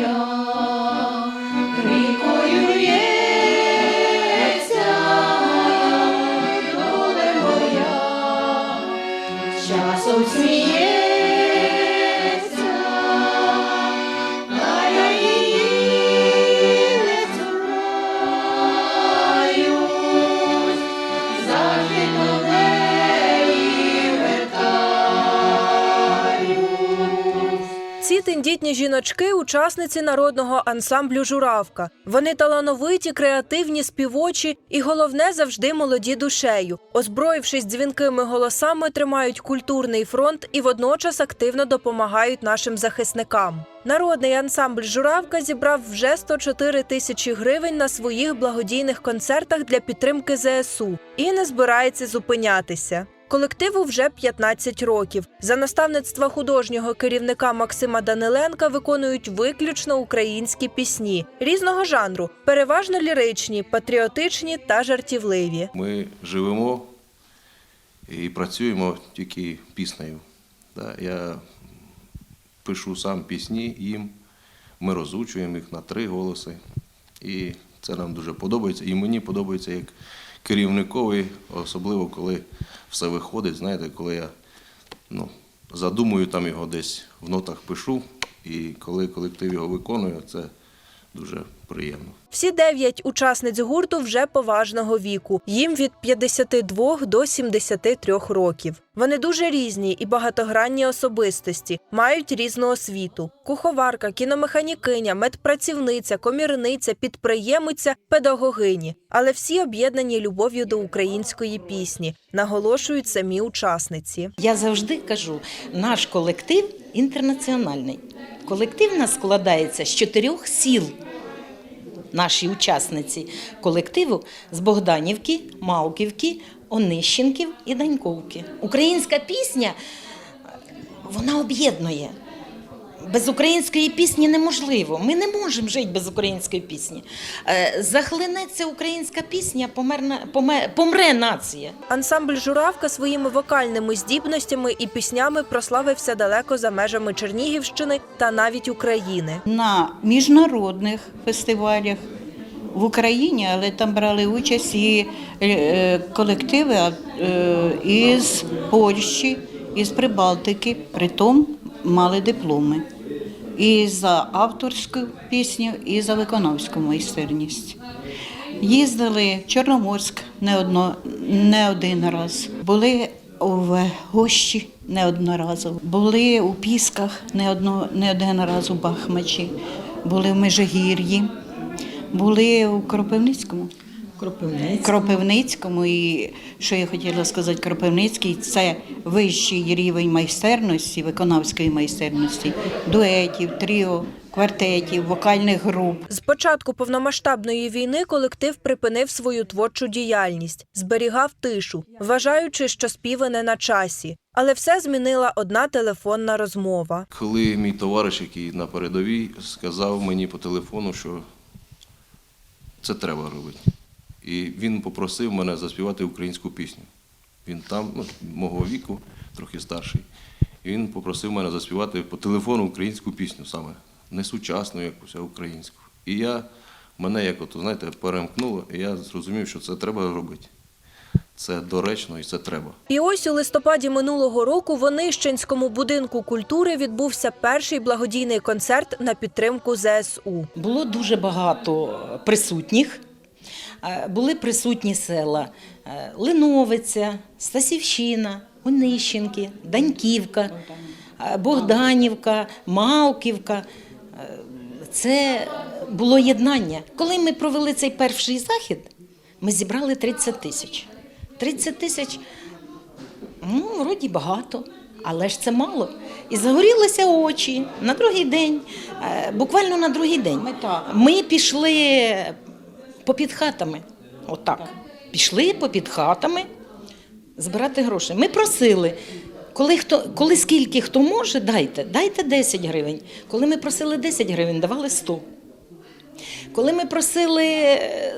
Señor. Ці тендітні жіночки учасниці народного ансамблю Журавка. Вони талановиті, креативні, співочі і головне завжди молоді душею. Озброївшись дзвінкими голосами, тримають культурний фронт і водночас активно допомагають нашим захисникам. Народний ансамбль Журавка зібрав вже 104 тисячі гривень на своїх благодійних концертах для підтримки ЗСУ і не збирається зупинятися. Колективу вже 15 років. За наставництва художнього керівника Максима Даниленка виконують виключно українські пісні різного жанру, переважно ліричні, патріотичні та жартівливі. Ми живемо і працюємо тільки піснею. Я пишу сам пісні їм, ми розучуємо їх на три голоси. І це нам дуже подобається. І мені подобається як керівникові, особливо коли все виходить. Знаєте, коли я ну, задумую там його десь в нотах пишу, і коли колектив його виконує, це дуже приємно. Всі дев'ять учасниць гурту вже поважного віку. Їм від 52 до 73 років. Вони дуже різні і багатогранні особистості, мають різну освіту: куховарка, кіномеханікиня, медпрацівниця, комірниця, підприємиця, педагогині. Але всі об'єднані любов'ю до української пісні, наголошують самі учасниці. Я завжди кажу, наш колектив інтернаціональний. Колектив нас складається з чотирьох сіл. Наші учасниці колективу з Богданівки, Малківки, Онищенків і Даньковки. Українська пісня вона об'єднує. Без української пісні неможливо. Ми не можемо жити без української пісні. Е, Захлинеться українська пісня, померна, поме- помре нація. Ансамбль Журавка своїми вокальними здібностями і піснями прославився далеко за межами Чернігівщини та навіть України. на міжнародних фестивалях в Україні, але там брали участь і е, колективи е, із Польщі, із Прибалтики, притом мали дипломи. І за авторську пісню, і за виконавську майстерність. Їздили в Чорноморськ не, одно, не один раз. Були в Гощі неодноразово. Були у Пісках не, одно, не один раз у Бахмачі. Були в Межигір'ї, були у Кропивницькому. Кропивниця. Кропивницькому, і що я хотіла сказати, Кропивницький це вищий рівень майстерності, виконавської майстерності, дуетів, тріо, квартетів, вокальних груп. З початку повномасштабної війни колектив припинив свою творчу діяльність, зберігав тишу, вважаючи, що співи не на часі. Але все змінила одна телефонна розмова. Коли мій товариш, який на передовій, сказав мені по телефону, що це треба робити. І він попросив мене заспівати українську пісню. Він там, ну, мого віку, трохи старший. І він попросив мене заспівати по телефону українську пісню саме, не сучасну якусь, а українську. І я, мене як от, знаєте, перемкнуло, і я зрозумів, що це треба робити. Це доречно і це треба. І ось у листопаді минулого року в Онищенському будинку культури відбувся перший благодійний концерт на підтримку ЗСУ. Було дуже багато присутніх. Е, Були присутні села е, Линовиця, Стасівщина, Онищенки, Даньківка, е, Богданівка, Малківка. Це було єднання. Коли ми провели цей перший захід, ми зібрали 30 тисяч. 30 тисяч Ну, вроді багато, але ж це мало. І загорілися очі на другий день, буквально на другий день. Ми пішли попід хатами. Отак. Пішли попід хатами збирати гроші. Ми просили, коли, хто, коли скільки хто може, дайте, дайте 10 гривень. Коли ми просили 10 гривень, давали 100. Коли ми просили е,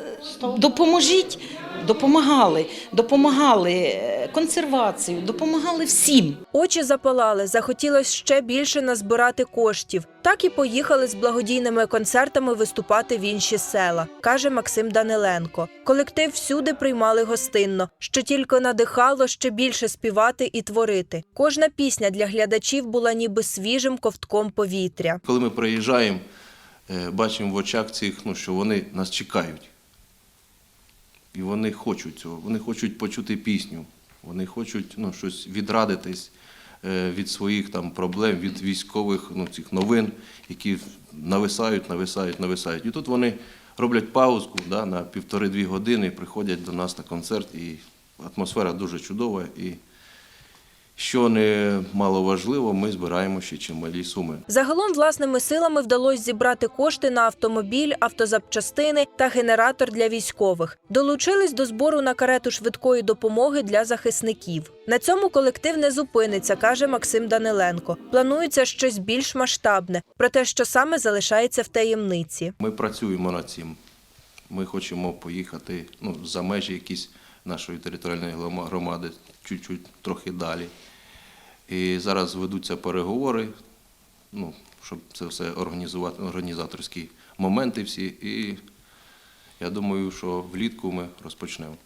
допоможіть, допомагали, допомагали е, консервацію, допомагали всім. Очі запалали, захотілось ще більше назбирати коштів. Так і поїхали з благодійними концертами виступати в інші села, каже Максим Даниленко. Колектив всюди приймали гостинно, що тільки надихало ще більше співати і творити. Кожна пісня для глядачів була ніби свіжим ковтком повітря. Коли ми приїжджаємо, е, бачимо в очах цих, ну, що вони нас чекають. І вони хочуть цього, вони хочуть почути пісню, вони хочуть ну, щось відрадитись е, від своїх там проблем, від військових ну, цих новин, які нависають, нависають, нависають. І тут вони роблять паузку да, на півтори-дві години, приходять до нас на концерт, і атмосфера дуже чудова. І що не мало важливо, ми збираємо ще чималі суми. Загалом власними силами вдалося зібрати кошти на автомобіль, автозапчастини та генератор для військових. Долучились до збору на карету швидкої допомоги для захисників. На цьому колектив не зупиниться, каже Максим Даниленко. Планується щось більш масштабне, проте що саме залишається в таємниці. Ми працюємо над цим. Ми хочемо поїхати ну, за межі якісь нашої територіальної громади, чуть-чуть трохи далі. І зараз ведуться переговори, ну, щоб це все організувати, організаторські моменти всі. І я думаю, що влітку ми розпочнемо.